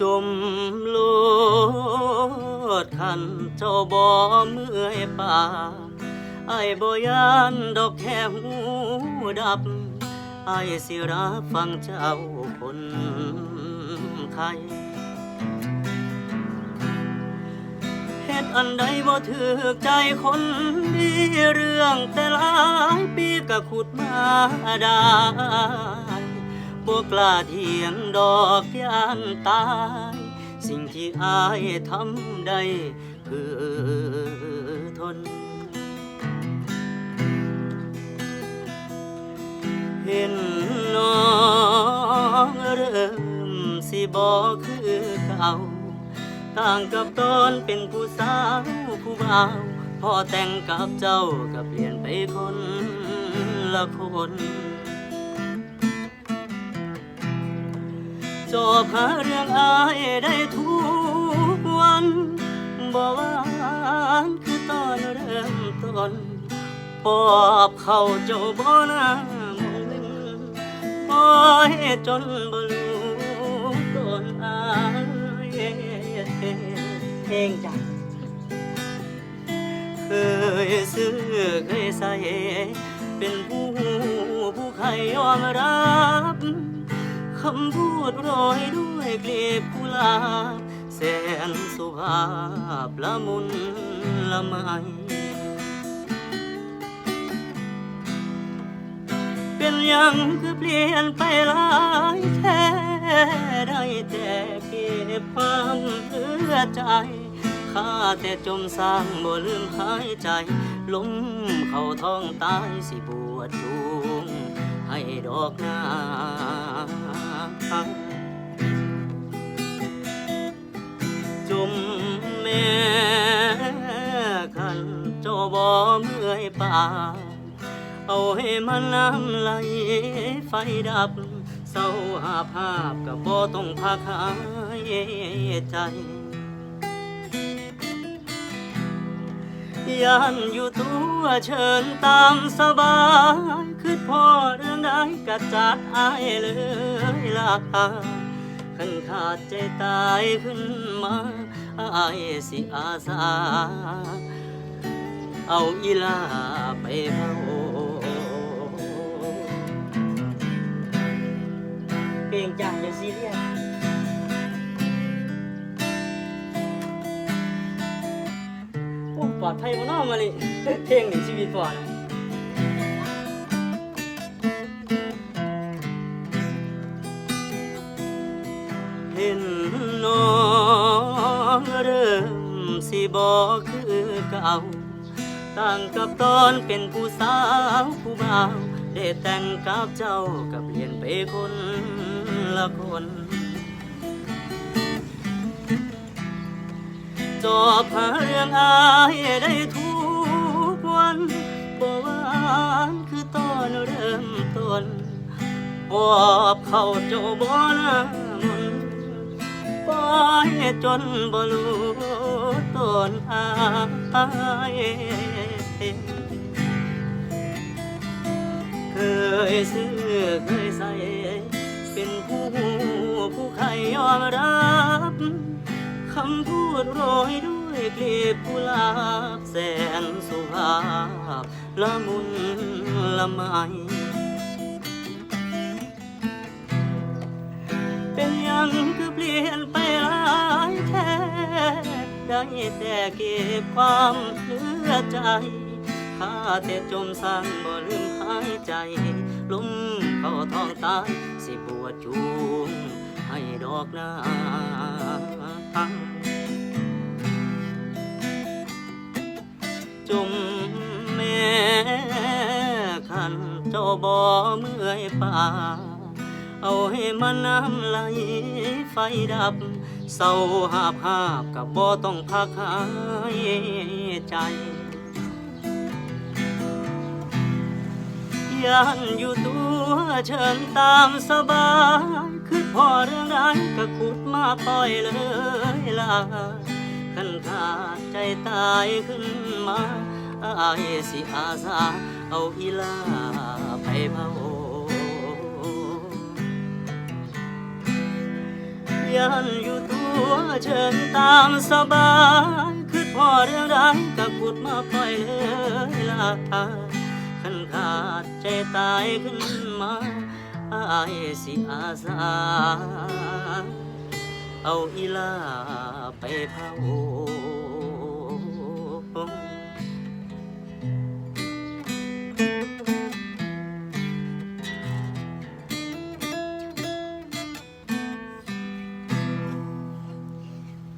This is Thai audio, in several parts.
จมโลดขันเจ้าบ่เมื่อยป่าไอ้บ่ยานดอกแค่หูดับ ไอ้ายสิรับฟังเจ้าคนไข้เฮ็ดอันใดบ่ถือใจคนดีเรื่องแต่หลายปีก็ขุดมาได้ บ่กล้าเถียงดอกยานตาย สิ่งที่อายทำได้คือทน เห็นน้องเริ่มสิบ่คือเก่า ต่างกับตอนเป็นผู้สาวผู้บ่าวพอแต่งกับเจ้าก็เปลี่ยนไปคนละคน อบหาเรื่องอายได้ทุกวันบ่หวานคือตอนเริ่มต้นปอบเข้าเจ้าบ่หน้ามองปล่อยจนบ่รู้ตนอายเพลงจ้ะเคยซื้อเคยใส่เป็นผู้ผู้ใครยอมรับ คำพูดโรยด้วยกลีบกุหลาบแสนสุภาพละมุนละไมเป็นยังคือเปลี่ยนไปหลายแท้ได้แต่เก็บความเหลือใจข้าแต่จมสร้างบ่ลืมหายใจล้มเข้าท้องตายสิบวชจูง ดอกนาจมแม่ขันเจ้าบ่เมื่อยป่า เอาให้มันน้ำไหลไฟดับเศร้าหาภาพก็บ่ต้องพักหายใจ ยันอยู่ตัวเชิญตามสบายคือพ่อเรื่องใดก็จัดอายเลยล่ะขันขาดใจตายขึ้นมาอายสิอาสา เอาอีลาไปเผาเพลงจังอย่าซีเรียส ลอดภัยมาน้อมาเลยเพลงหนึ่งชีวิตปลอดเห็นน้องเริ่มสิบอกคือเก่าต่างกับตอนเป็นผู้สาวผู้บ่าวได้แต่งกับเจ้าก็เปลี่ยนไปคนละคน จอบหาเรื่องอายได้ทุกวันบ่หวานคือตอนเริ่มต้นปอบเข้าเจ้าบ่หน้านปล่อยจนบ่รู้ตนอายเคยซื้อเคยใส่เป็นผู้ผู้ใครยอมรับ คำพูดโรยด้วยกลีบกุหลาบแสนสุภาพละมุนละไม เป็นยังคือเปลี่ยนไปหลายแท้ได้แต่เก็บความเหลือใจข้าแต่จมสั่งบ่ลืมหายใจลุ้มเข้าท้องตายสิบวชจูงให้ดอกนา จมแม่ขันเจ้าบ่เมื่อยป่า เอาให้มันน้ำไหลไฟดับ เศร้าหาบหาบกับบ่ต้องพักหายใจยันอยู่ตัวเชิญตามสบาย คือพอเรื่องใดก็ขุดมาปล่อยเลยล่ะขันขาดใจตายขึ้นมาอายสิอาสาเอาอีลาไปเผายันอยู่ตัวเชิญตามสบายคือพอเรื่องร้ายก็ขุดมาปล่อยเลยล่ะขันขาดใจตายขึ้นมา อายสิอาสา เอาอีลาไปเผา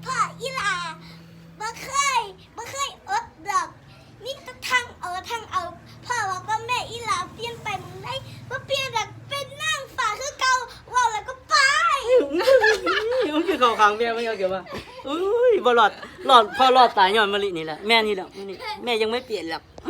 พ่ออีลาบ่เคยบ่เคยอดดอกมีแต่ทางเอาทางเอา พ่อบอกว่าแม่อีหลาเปลี่ยนไปมึงได้ว่าเปลี่ยนจากเป็นนางฟ้าคือเก่าเว่าแล้วก็ไป มันคือเขังแม่ไม่เอาเกี่ยวว่าอุ้ยบ่หลอดหลอดพอหลอดตายย้อนมะลินี่แหละแม่นี่แหละแม่ยังไม่เปลี่ยนหรอก